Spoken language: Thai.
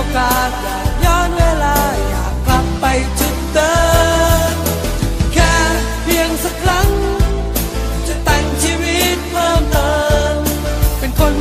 อกาสอยากย้อนเวลาอยากกลับไปจุดเดิมแค่เพียงสักครั้ง จะแต่งชีวิตเพิ่มเติมเป็นคน